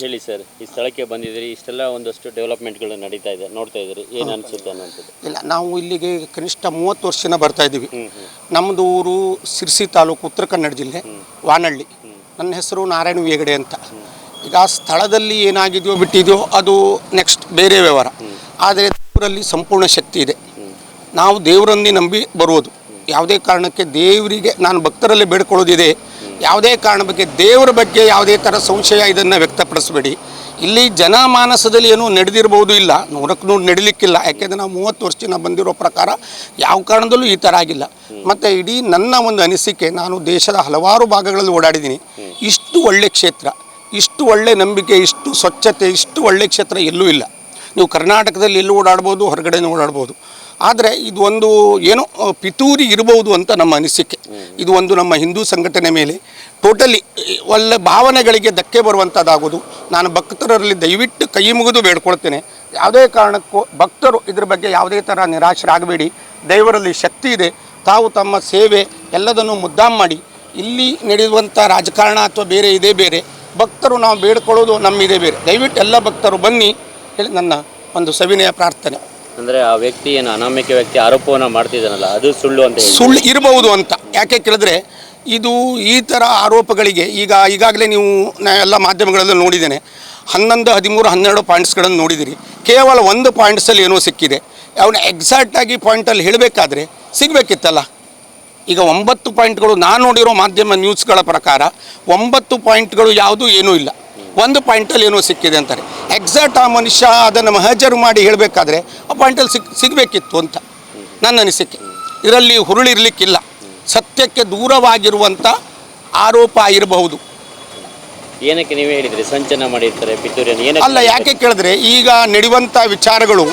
ಹೇಳಿ ಸರ್ ಈ ಸ್ಥಳಕ್ಕೆ ಬಂದಿದ್ದೀರಿ ಇಷ್ಟೆಲ್ಲ ಒಂದಷ್ಟು ಡೆವಲಪ್ಮೆಂಟ್ಗಳು ನಡೀತಾ ಇದೆ ನೋಡ್ತಾ ಇದ್ದೀರಿ ಏನು ಅನಿಸುತ್ತೆ ಅನ್ನೋಂಥದ್ದು? ಇಲ್ಲ ನಾವು ಇಲ್ಲಿಗೆ ಕನಿಷ್ಠ ಮೂವತ್ತು ವರ್ಷನ ಬರ್ತಾ ಇದ್ದೀವಿ. ನಮ್ಮದು ಊರು ಸಿರ್ಸಿ ತಾಲೂಕು ಉತ್ತರ ಕನ್ನಡ ಜಿಲ್ಲೆ ವಾನಹಳ್ಳಿ ನನ್ನ ಹೆಸರು ನಾರಾಯಣ ವೇಗಡೆ ಅಂತ. ಈಗ ಆ ಸ್ಥಳದಲ್ಲಿ ಏನಾಗಿದೆಯೋ ಬಿಟ್ಟಿದೆಯೋ ಅದು ನೆಕ್ಸ್ಟ್ ಬೇರೆ ವ್ಯವಹಾರ. ಆದರೆ ದೇವರಲ್ಲಿ ಸಂಪೂರ್ಣ ಶಕ್ತಿ ಇದೆ. ನಾವು ದೇವರನ್ನೇ ನಂಬಿ ಬರುವುದು. ಯಾವುದೇ ಕಾರಣಕ್ಕೆ ದೇವರಿಗೆ ನಾನು ಭಕ್ತರಲ್ಲಿ ಬೇಡ್ಕೊಳ್ಳೋದಿದೆ ಯಾವುದೇ ಕಾರಣ ಬಗ್ಗೆ ದೇವರ ಬಗ್ಗೆ ಯಾವುದೇ ಥರ ಸಂಶಯ ಇದನ್ನು ವ್ಯಕ್ತಪಡಿಸಬೇಡಿ. ಇಲ್ಲಿ ಜನಮಾನಸದಲ್ಲಿ ಏನೂ ನಡೆದಿರ್ಬೋದು ಇಲ್ಲ. ನೂರಕ್ಕೆ ನೂರು ನಡಿಲಿಕ್ಕಿಲ್ಲ. ಯಾಕೆಂದರೆ ನಾವು ಮೂವತ್ತು ವರ್ಷದಿಂದ ಬಂದಿರೋ ಪ್ರಕಾರ ಯಾವ ಕಾರಣದಲ್ಲೂ ಈ ಥರ ಆಗಿಲ್ಲ. ಮತ್ತು ಇಡೀ ನನ್ನ ಒಂದು ಅನಿಸಿಕೆ, ನಾನು ದೇಶದ ಹಲವಾರು ಭಾಗಗಳಲ್ಲಿ ಓಡಾಡಿದ್ದೀನಿ. ಇಷ್ಟು ಒಳ್ಳೆ ಕ್ಷೇತ್ರ, ಇಷ್ಟು ಒಳ್ಳೆ ನಂಬಿಕೆ, ಇಷ್ಟು ಸ್ವಚ್ಛತೆ, ಇಷ್ಟು ಒಳ್ಳೆ ಕ್ಷೇತ್ರ ಎಲ್ಲೂ ಇಲ್ಲ. ನೀವು ಕರ್ನಾಟಕದಲ್ಲಿ ಎಲ್ಲೂ ಓಡಾಡ್ಬೋದು, ಹೊರಗಡೆನೂ ಓಡಾಡ್ಬೋದು. ಆದರೆ ಇದು ಒಂದು ಏನೋ ಪಿತೂರಿ ಇರಬಹುದು ಅಂತ ನಮ್ಮ ಅನಿಸಿಕೆ. ಇದು ಒಂದು ನಮ್ಮ ಹಿಂದೂ ಸಂಘಟನೆ ಮೇಲೆ ಟೋಟಲಿ ಒಳ್ಳೆ ಭಾವನೆಗಳಿಗೆ ಧಕ್ಕೆ ಬರುವಂಥದ್ದಾಗೋದು ನಾನು ಭಕ್ತರಲ್ಲಿ ದಯವಿಟ್ಟು ಕೈ ಮುಗಿದು ಬೇಡ್ಕೊಳ್ತೇನೆ. ಯಾವುದೇ ಕಾರಣಕ್ಕೂ ಭಕ್ತರು ಇದ್ರ ಬಗ್ಗೆ ಯಾವುದೇ ಥರ ನಿರಾಶರಾಗಬೇಡಿ. ದೇವರಲ್ಲಿ ಶಕ್ತಿ ಇದೆ. ತಾವು ತಮ್ಮ ಸೇವೆ ಎಲ್ಲದನ್ನು ಮುದ್ದಾಂ ಮಾಡಿ. ಇಲ್ಲಿ ನಡೆಯುವಂಥ ರಾಜಕಾರಣ ಅಥವಾ ಬೇರೆ ಇದೇ ಬೇರೆ. ಭಕ್ತರು ನಾವು ಬೇಡ್ಕೊಳ್ಳೋದು ನಮ್ಮಿದೆ ಬೇರೆ. ದಯವಿಟ್ಟು ಎಲ್ಲ ಭಕ್ತರು ಬನ್ನಿ. ಹೇಳಿ ನನ್ನ ಒಂದು ಸವಿನಯ ಪ್ರಾರ್ಥನೆ. ಅಂದರೆ ಆ ವ್ಯಕ್ತಿ ಏನು ಅನಾಮಿಕ ವ್ಯಕ್ತಿ ಆರೋಪವನ್ನು ಮಾಡ್ತಿದ್ದಾನಲ್ಲ, ಅದು ಸುಳ್ಳು ಅಂತ ಸುಳ್ಳು ಇರಬಹುದು ಅಂತ. ಯಾಕೆ ಕೇಳಿದ್ರೆ, ಇದು ಈ ಥರ ಆರೋಪಗಳಿಗೆ ಈಗ, ಈಗಾಗಲೇ ನೀವು ನಾ, ಎಲ್ಲ ಮಾಧ್ಯಮಗಳಲ್ಲೂ ನೋಡಿದ್ದೇನೆ. ಹನ್ನೊಂದು, ಹದಿಮೂರು, ಹನ್ನೆರಡು ಪಾಯಿಂಟ್ಸ್ಗಳನ್ನು ನೋಡಿದಿರಿ. ಕೇವಲ ಒಂದು ಪಾಯಿಂಟ್ಸಲ್ಲಿ ಏನೋ ಸಿಕ್ಕಿದೆ. ಅವನ ಎಕ್ಸಾಕ್ಟಾಗಿ ಪಾಯಿಂಟಲ್ಲಿ ಹೇಳಬೇಕಾದ್ರೆ ಸಿಗಬೇಕಿತ್ತಲ್ಲ. ಈಗ ಒಂಬತ್ತು ಪಾಯಿಂಟ್ಗಳು ನಾನು ನೋಡಿರೋ ಮಾಧ್ಯಮ ನ್ಯೂಸ್ಗಳ ಪ್ರಕಾರ, ಒಂಬತ್ತು ಪಾಯಿಂಟ್ಗಳು ಯಾವುದೂ ಏನೂ ಇಲ್ಲ. ಒಂದು ಪಾಯಿಂಟಲ್ಲಿ ಏನೋ ಸಿಕ್ಕಿದೆ ಅಂತಾರೆ. ಎಕ್ಸಾಕ್ಟ್ ಆ ಮನುಷ್ಯ ಅದನ್ನು ಮಹಜರು ಮಾಡಿ ಹೇಳಬೇಕಾದ್ರೆ ಆ ಪಾಯಿಂಟಲ್ಲಿ ಸಿಗ್ ಸಿಗಬೇಕಿತ್ತು ಅಂತ ನನ್ನ ಅನಿಸಿಕೆ. ಇದರಲ್ಲಿ ಹುರುಳಿರ್ಲಿಕ್ಕಿಲ್ಲ. ಸತ್ಯಕ್ಕೆ ದೂರವಾಗಿರುವಂಥ ಆರೋಪ ಇರಬಹುದು. ಏನಕ್ಕೆ ನೀವು ಹೇಳಿದ್ರಿ? ಸಂಚನ ಮಾಡಿರ್ತಾರೆ ಪಿತೂರಿಯನ್ನು ಅಲ್ಲ ಯಾಕೆ ಕೇಳಿದ್ರೆ ಈಗ ನಡೆಯುವಂಥ ವಿಚಾರಗಳು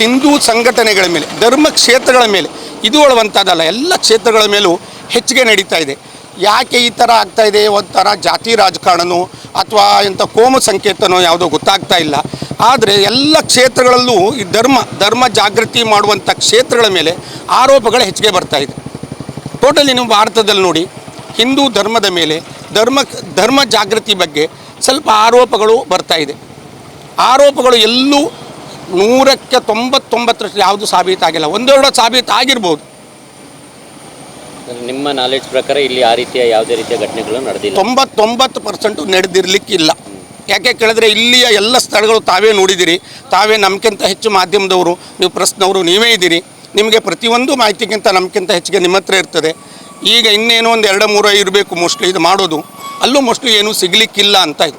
ಹಿಂದೂ ಸಂಘಟನೆಗಳ ಮೇಲೆ ಧರ್ಮ ಕ್ಷೇತ್ರಗಳ ಮೇಲೆ ಇದು ಒಳವಂಥದ್ದಲ್ಲ ಎಲ್ಲ ಕ್ಷೇತ್ರಗಳ ಮೇಲೂ ಹೆಚ್ಚಿಗೆ ನಡೀತಾ ಇದೆ. ಯಾಕೆ ಈ ಥರ ಆಗ್ತಾ ಇದೆ? ಒಂಥರ ಜಾತಿ ರಾಜಕಾರಣನೋ ಅಥವಾ ಇಂಥ ಕೋಮು ಸಂಕೇತನೋ ಯಾವುದೋ ಗೊತ್ತಾಗ್ತಾ ಇಲ್ಲ. ಆದರೆ ಎಲ್ಲ ಕ್ಷೇತ್ರಗಳಲ್ಲೂ ಈ ಧರ್ಮ ಧರ್ಮ ಜಾಗೃತಿ ಮಾಡುವಂಥ ಕ್ಷೇತ್ರಗಳ ಮೇಲೆ ಆರೋಪಗಳು ಹೆಚ್ಚಿಗೆ ಬರ್ತಾ ಇದೆ. ಟೋಟಲಿ ನೀವು ಭಾರತದಲ್ಲಿ ನೋಡಿ, ಹಿಂದೂ ಧರ್ಮದ ಮೇಲೆ ಧರ್ಮ ಧರ್ಮ ಜಾಗೃತಿ ಬಗ್ಗೆ ಸ್ವಲ್ಪ ಆರೋಪಗಳು ಬರ್ತಾ ಇದೆ. ಆರೋಪಗಳು ಎಲ್ಲೂ ನೂರಕ್ಕೆ ತೊಂಬತ್ತೊಂಬತ್ತರಷ್ಟು ಯಾವುದು ಸಾಬೀತಾಗಿಲ್ಲ. ಒಂದೆರಡು ಸಾಬೀತು ಆಗಿರ್ಬೋದು ನಿಮ್ಮ ನಾಲೆಡ್ಜ್ ಪ್ರಕಾರ ಇಲ್ಲಿ ಆ ರೀತಿಯ ಯಾವುದೇ ರೀತಿಯ ಘಟನೆಗಳು ನಡೆದಿಲ್ಲ? ತೊಂಬತ್ತೊಂಬತ್ತು ಪರ್ಸೆಂಟು ನಡೆದಿರಲಿಕ್ಕಿಲ್ಲ. ಯಾಕೆ ಕೇಳಿದ್ರೆ ಇಲ್ಲಿಯ ಎಲ್ಲ ಸ್ಥಳಗಳು ತಾವೇ ನೋಡಿದಿರಿ. ತಾವೇ ನಮ್ಗಿಂತ ಹೆಚ್ಚು ಮಾಧ್ಯಮದವರು ನೀವು ಪ್ರೆಸ್ನವರು ನೀವೇ ಇದ್ದೀರಿ. ನಿಮಗೆ ಪ್ರತಿಯೊಂದು ಮಾಹಿತಿಗಿಂತ ನಮ್ಗಿಂತ ಹೆಚ್ಚಿಗೆ ನಿಮ್ಮ ಹತ್ರ ಇರ್ತದೆ. ಈಗ ಇನ್ನೇನೋ ಒಂದು ಎರಡು ಮೂರು ಇರಬೇಕು ಮೋಸ್ಟ್ಲಿ ಇದು ಮಾಡೋದು. ಅಲ್ಲೂ ಮೋಸ್ಟ್ಲಿ ಏನೂ ಸಿಗಲಿಕ್ಕಿಲ್ಲ ಅಂತ ಇದೆ.